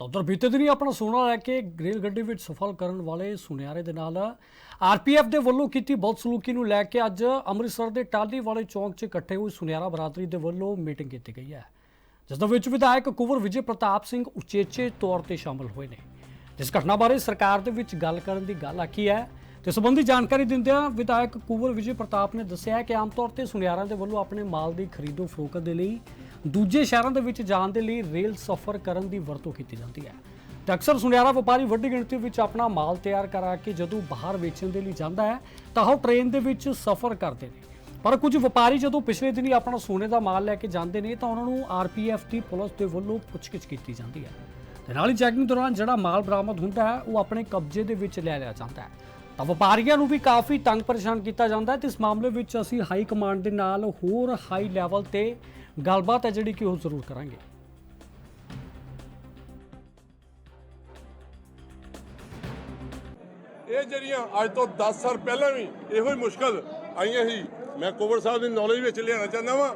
ਤਾਂ ਉਧਰ ਬੀਤੇ ਦਿਨੀ ਆਪਣਾ ਸੋਨਾ ਲੈ ਕੇ ਰੇਲ ਗੱਡੀ ਵਿੱਚ ਸਫਲ ਕਰਨ ਵਾਲੇ ਸੁਨਿਆਰੇ ਦੇ ਨਾਲ ਆਰਪੀਐਫ ਦੇ ਵੱਲੋਂ ਕੀਤੀ ਬਦਸਲੂਕੀ ਨੂੰ ਲੈ ਕੇ ਅੱਜ ਅੰਮ੍ਰਿਤਸਰ ਦੇ ਟਾਲੀ ਵਾਲੇ ਚੌਂਕ 'ਚ ਇਕੱਠੇ ਹੋਏ ਸੁਨਿਆਰਾ ਬਰਾਦਰੀ ਦੇ ਵੱਲੋਂ ਮੀਟਿੰਗ ਕੀਤੀ ਗਈ ਹੈ, ਜਿਸ ਦੇ ਵਿੱਚ ਵਿਧਾਇਕ ਕੁਵਰ ਵਿਜੇ ਪ੍ਰਤਾਪ ਸਿੰਘ ਉਚੇਚੇ ਤੌਰ ਤੇ ਸ਼ਾਮਲ ਹੋਏ ਨੇ। ਜਿਸ ਘਟਨਾ ਬਾਰੇ ਸਰਕਾਰ ਦੇ ਵਿੱਚ ਗੱਲ ਕਰਨ ਦੀ ਗੱਲ ਆਖੀ ਹੈ ਤੇ ਸੰਬੰਧੀ ਜਾਣਕਾਰੀ ਦਿੰਦਿਆਂ ਵਿਧਾਇਕ ਕੁਵਰ ਵਿਜੇ ਪ੍ਰਤਾਪ ਨੇ ਦੱਸਿਆ ਕਿ ਆਮ ਤੌਰ ਤੇ ਸੁਨਿਆਰਾਂ ਦੇ ਵੱਲੋਂ ਆਪਣੇ ਮਾਲ ਦੀ ਖਰੀਦੋ ਫਰੋਖਤ ਦੇ ਲਈ ਦੂਜੇ ਸ਼ਹਿਰਾਂ ਦੇ ਵਿੱਚ ਜਾਣ ਦੇ ਲਈ ਰੇਲ ਸਫ਼ਰ ਕਰਨ ਦੀ ਵਰਤੋਂ ਕੀਤੀ ਜਾਂਦੀ ਹੈ। ਤੇ ਅਕਸਰ ਸੁਨਿਆਰਾ ਵਪਾਰੀ ਵੱਡੀ ਗਿਣਤੀ ਵਿੱਚ ਆਪਣਾ ਮਾਲ ਤਿਆਰ ਕਰਾ ਕੇ ਜਦੋਂ ਬਾਹਰ ਵੇਚਣ ਦੇ ਲਈ ਜਾਂਦਾ ਹੈ, ਤਾਂ ਉਹ ਟ੍ਰੇਨ ਦੇ ਵਿੱਚ ਸਫ਼ਰ ਕਰਦੇ ਨੇ। ਪਰ ਕੁਝ ਵਪਾਰੀ ਜਦੋਂ ਪਿਛਲੇ ਦਿਨੀ ਆਪਣਾ ਸੋਨੇ ਦਾ ਮਾਲ ਲੈ ਕੇ ਜਾਂਦੇ ਨੇ, ਤਾਂ ਉਹਨਾਂ ਨੂੰ ਆਰਪੀਐਫ ਦੀ ਪੁਲਿਸ ਦੇ ਵੱਲੋਂ ਪੁੱਛਗਿੱਛ ਕੀਤੀ ਜਾਂਦੀ ਹੈ। ਤੇ ਨਾਲ ਹੀ ਚੈਕਿੰਗ ਦੌਰਾਨ ਜਿਹੜਾ ਮਾਲ ਬਰਾਮਦ ਹੁੰਦਾ ਹੈ, ਉਹ ਆਪਣੇ ਕਬਜ਼ੇ ਦੇ ਵਿੱਚ ਲੈ ਲਿਆ ਜਾਂਦਾ ਹੈ। ਤਾਂ ਵਪਾਰੀਆਂ ਨੂੰ ਵੀ ਕਾਫੀ ਤੰਗ ਪਰੇਸ਼ਾਨ ਕੀਤਾ ਜਾਂਦਾ ਹੈ ਤੇ ਇਸ ਮਾਮਲੇ ਵਿੱਚ ਅਸੀਂ ਹਾਈ ਕਮਾਂਡ ਦੇ ਨਾਲ ਹੋਰ ਹਾਈ ਲੈਵਲ ਤੇ ਗੱਲਬਾਤ ਹੈ ਜਿਹੜੀ ਕਿ ਉਹ ਜ਼ਰੂਰ ਕਰਾਂਗੇ। ਇਹ ਜਿਹੜੀਆਂ ਅੱਜ ਤੋਂ 10 ਸਾਲ ਪਹਿਲਾਂ ਵੀ ਇਹੋ ਹੀ ਮੁਸ਼ਕਲ ਆਈਆਂ ਸੀ, ਮੈਂ ਕੋਵਰ ਸਾਹਿਬ ਦੀ ਨੌਲੇਜ ਵਿੱਚ ਲਿਆਉਣਾ ਚਾਹੁੰਦਾ ਵਾਂ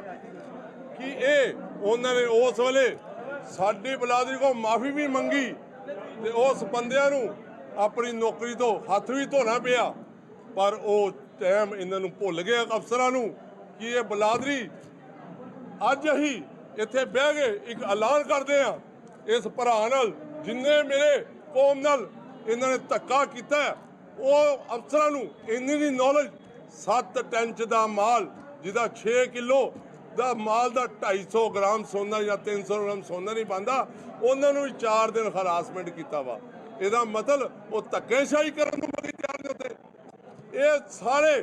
ਕਿ ਇਹ ਉਹਨਾਂ ਨੇ ਉਸ ਵੇਲੇ ਸਾਡੀ ਬਲਾਦਰੀ ਕੋ ਮਾਫੀ ਵੀ ਮੰਗੀ ਤੇ ਉਸ ਬੰਦਿਆਂ ਨੂੰ ਆਪਣੀ ਨੌਕਰੀ ਤੋਂ ਹੱਥ ਵੀ ਧੋਣਾ ਪਿਆ, ਪਰ ਉਹ ਟਾਈਮ ਇਹਨਾਂ ਨੂੰ ਭੁੱਲ ਗਏ ਅਫਸਰਾਂ ਨੂੰ ਕਿ ਇਹ ਬਲਾਦਰੀ ਅੱਜ ਅਸੀਂ ਇੱਥੇ ਬਹਿ ਗਏ ਇੱਕ ਐਲਾਨ ਕਰਦੇ ਆ ਇਸ ਭਰਾ ਨਾਲ ਜਿੰਨੇ ਮੇਰੇ ਕੌਮ ਨਾਲ ਇਹਨਾਂ ਨੇ ਧੱਕਾ ਕੀਤਾ, ਉਹ ਅਫਸਰਾਂ ਨੂੰ ਇੰਨੀ ਦੀ ਨੌਲੇਜ 7 ਟੈਂਚ ਦਾ ਮਾਲ, ਜਿਹਦਾ 6 ਕਿਲੋ ਦਾ ਮਾਲ ਦਾ 250 ਗ੍ਰਾਮ ਸੋਨਾ ਜਾਂ 300 ਗ੍ਰਾਮ ਸੋਨਾ ਨਹੀਂ ਬੰਦਾ ਉਹਨਾਂ ਨੂੰ ਵੀ 4 ਦਿਨ ਹਰਾਸਮੈਂਟ ਕੀਤਾ ਵਾ। ਇਹਦਾ ਮਤਲਬ ਉਹ ਧੱਕੇਸ਼ਾਹੀ ਕਰਨ ਨੂੰ ਬੜੀ ਤਿਆਰ ਨੇ ਉੱਤੇ ਇਹ ਸਾਰੇ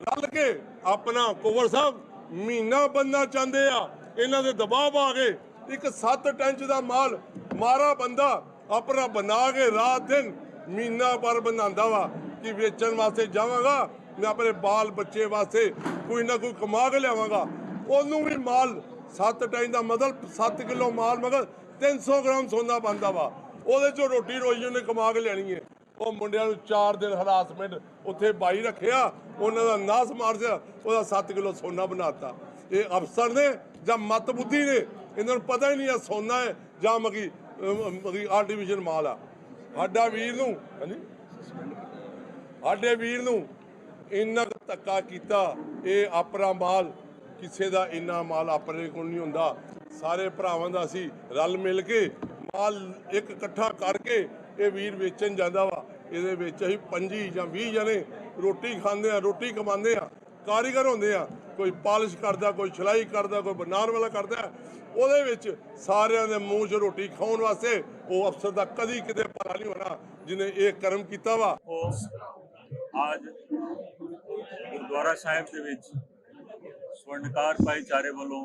ਰਲ ਕੇ ਆਪਣਾ ਕੁਵਰ ਸਾਹਿਬ ਮਹੀਨਾ ਬੰਨਾ ਚਾਹੁੰਦੇ ਆ। ਇਹਨਾਂ ਦੇ ਦਬਾਅ ਆ ਗਏ ਇੱਕ 7 ਟੈਂਚ ਦਾ ਮਾਲ ਮਾਰਾ ਬੰਦਾ ਆਪਣਾ ਬਣਾ ਕੇ ਰਾਤ ਦਿਨ ਮਹੀਨਾ ਪਰ ਬਣਾਉਂਦਾ ਵਾ ਕਿ ਵੇਚਣ ਵਾਸਤੇ ਜਾਵਾਂਗਾ ਮੈਂ ਆਪਣੇ ਬਾਲ ਬੱਚੇ ਵਾਸਤੇ ਕੋਈ ਨਾ ਕੋਈ ਕਮਾ ਕੇ ਲਿਆਵਾਂਗਾ। ਉਹਨੂੰ ਵੀ ਮਾਲ ਸੱਤ ਟੈਂਚ ਦਾ ਮਤਲਬ 7 ਕਿਲੋ ਮਾਲ ਮਗਰ 300 ਗ੍ਰਾਮ ਸੋਨਾ ਬੰਦਾ ਵਾ। ਉਹਦੇ ਚੋਂ ਰੋਟੀ ਰੋਈ ਉਹਨੇ ਕਮਾ ਕੇ ਲੈਣੀ ਹੈ ਉਹ ਮੁੰਡਿਆਂ ਨੂੰ 4 ਦਿਨ ਹਰਾਸਮੈਂਟ ਉੱਥੇ ਬਾਈ ਰੱਖਿਆ, ਉਹਨਾਂ ਦਾ ਨਾਸ ਮਾਰ ਉਹਦਾ 7 ਕਿਲੋ ਸੋਨਾ ਬਣਾਤਾ। ਇਹ ਅਫਸਰ ਨੇ ਜਾਂ ਮਤ ਬੁੱਧੀ ਨੇ, ਇਹਨਾਂ ਨੂੰ ਪਤਾ ਹੀ ਨਹੀਂ ਆ ਸੋਨਾ ਹੈ ਜਾਂ ਮਗੀ ਮਗੀ ਆਰਟੀਫੀਸ਼ੀਅਲ ਮਾਲ ਆ। ਸਾਡਾ ਵੀਰ ਨੂੰ, ਹਾਂਜੀ? ਸਾਡੇ ਵੀਰ ਨੂੰ ਇੰਨਾ ਕੁ ਧੱਕਾ ਕੀਤਾ, ਇਹ ਆਪਣਾ ਮਾਲ, ਕਿਸੇ ਦਾ ਇੰਨਾ ਮਾਲ ਆਪਣੇ ਕੋਲ ਨਹੀਂ ਹੁੰਦਾ। ਸਾਰੇ ਭਰਾਵਾਂ ਦਾ ਅਸੀਂ ਰਲ ਮਿਲ ਕੇ ਮਾਲ ਇੱਕ ਇਕੱਠਾ ਕਰਕੇ ਇਹ ਵੀਰ ਵੇਚਣ ਜਾਂਦਾ ਵਾ। ਇਹਦੇ ਵਿੱਚ ਅਸੀਂ 25 ਜਾਂ 20 ਜਣੇ ਰੋਟੀ ਖਾਂਦੇ ਆ ਰੋਟੀ ਕਮਾਉਂਦੇ ਆ ਕਾਰੀਗਰ ਹੁੰਦੇ ਆ ਕੋਈ ਪਾਲਿਸ਼ ਕਰਦਾ, ਕੋਈ ਸਿਲਾਈ ਕਰਦਾ, ਕੋਈ ਬਣਾਉਣ ਵਾਲਾ ਕਰਦਾ। ਉਹਦੇ ਵਿੱਚ ਸਾਰਿਆਂ ਦੇ ਮੂੰਹ 'ਚ ਰੋਟੀ ਖਾਉਣ ਵਾਸਤੇ ਉਹ ਅਫਸਰ ਦਾ ਕਦੀ ਕਿਤੇ ਭਲਾ ਨਹੀਂ ਹੋਣਾ ਜਿਹਨੇ ਇਹ ਕਰਮ ਕੀਤਾ ਵਾ। ਉਹ ਅੱਜ ਗੁਰਦੁਆਰਾ ਸਾਹਿਬ ਦੇ ਵਿੱਚ ਸਵਰਨਕਾਰ ਭਾਈਚਾਰੇ ਵੱਲੋਂ